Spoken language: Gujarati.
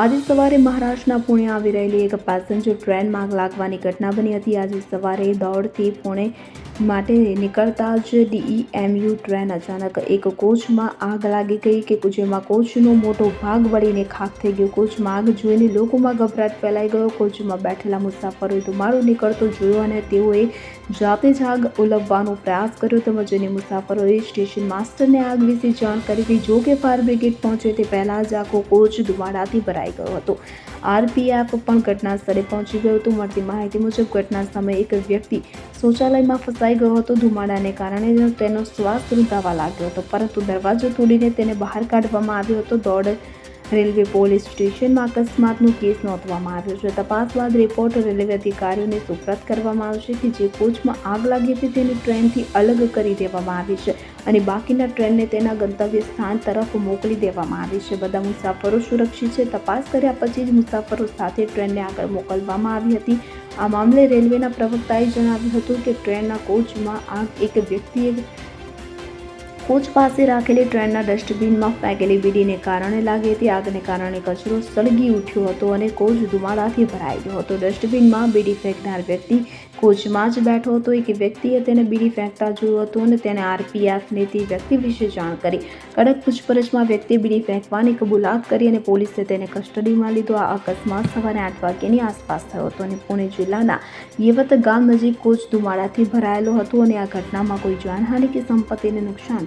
આજે સવારે મહારાષ્ટ્રના પુણે આવી રહેલી એક પેસેન્જર ટ્રેનમાં આગ લાગવાની ઘટના બની હતી. આજે સવારે દોડથી પુણે માટે નીકળતા જ ડીઈએમયુ ટ્રેન અચાનક એક કોચમાં આગ લાગી ગઈ કે જેમાં કોચનો મોટો ભાગ વળીને ખાખ થઈ ગયો. કોચમાં આગ જોઈને લોકોમાં ગભરાટ ફેલાઈ ગયો. કોચમાં બેઠેલા મુસાફરોએ ધુમાડો નીકળતો જોયો અને તેઓએ જાતે જ આગ ઓલવવાનો પ્રયાસ કર્યો. તેમજ અન્ય મુસાફરોએ સ્ટેશન માસ્ટરને આગ વિશે જાણ કરી હતી જો કે ફાયર બ્રિગેડ પહોંચે તે પહેલાં જ આખો કોચ ધુમાડાથી ભરાઈ ગયો હતો. આરપીએફ પણ ઘટના સ્થળે પહોંચી ગયું હતું. મળતી માહિતી મુજબ ઘટના સમયે એક વ્યક્તિ શૌચાલયમાં ફસાઈ ગયો હતો. ધુમાડાને કારણે તેનો શ્વાસ રૂંધાવા લાગ્યો હતો. પરંતુ દરવાજો તોડીને તેને બહાર કાઢવામાં આવ્યો હતો. દોડ રેલવે પોલીસ સ્ટેશનમાં અકસ્માતનો કેસ નોંધવામાં આવ્યો છે. તપાસ બાદ રિપોર્ટ રેલવે અધિકારીઓને સુપ્રત કરવામાં આવશે કે જે કોચમાં આગ લાગી હતી તેને ટ્રેનથી અલગ કરી દેવામાં આવી છે અને બાકીના ટ્રેનને તેના ગંતવ્ય સ્થાન તરફ મોકલી દેવામાં આવી છે. બધા મુસાફરો સુરક્ષિત છે. તપાસ કર્યા પછી જ મુસાફરો સાથે ટ્રેનને આગળ મોકલવામાં આવી હતી. આ મામલે રેલવેના પ્રવક્તાએ જણાવ્યું હતું કે ટ્રેનના કોચમાં આગ એક વ્યક્તિએ કોચ પાસે રાખેલી ટ્રેનના ડસ્ટબિનમાં ફેંકેલી બીડીને કારણે લાગી હતી. આગને કારણે કચરો સળગી ઉઠ્યો હતો અને કોચ ધુમાડાથી ભરાઈ ગયો હતો. ડસ્ટબિનમાં બીડી ફેંકનાર વ્યક્તિ કોચમાં જ બેઠો હતો. એક વ્યક્તિએ તેને બીડી ફેંકતા જોયું હતું અને તેને આરપીએફને તે વ્યક્તિ વિશે જાણ કરી. કડક પૂછપરછમાં વ્યક્તિએ બીડી ફેંકવાની કબૂલાત કરી અને પોલીસે તેને કસ્ટડીમાં લીધો. આ અકસ્માત સવારે આઠ વાગ્યાની આસપાસ થયો હતો અને પુણે જિલ્લાના યવત ગામ નજીક કોચ ધુમાડાથી ભરાયેલો હતો અને આ ઘટનામાં કોઈ જાનહાનિ કે સંપત્તિને નુકસાન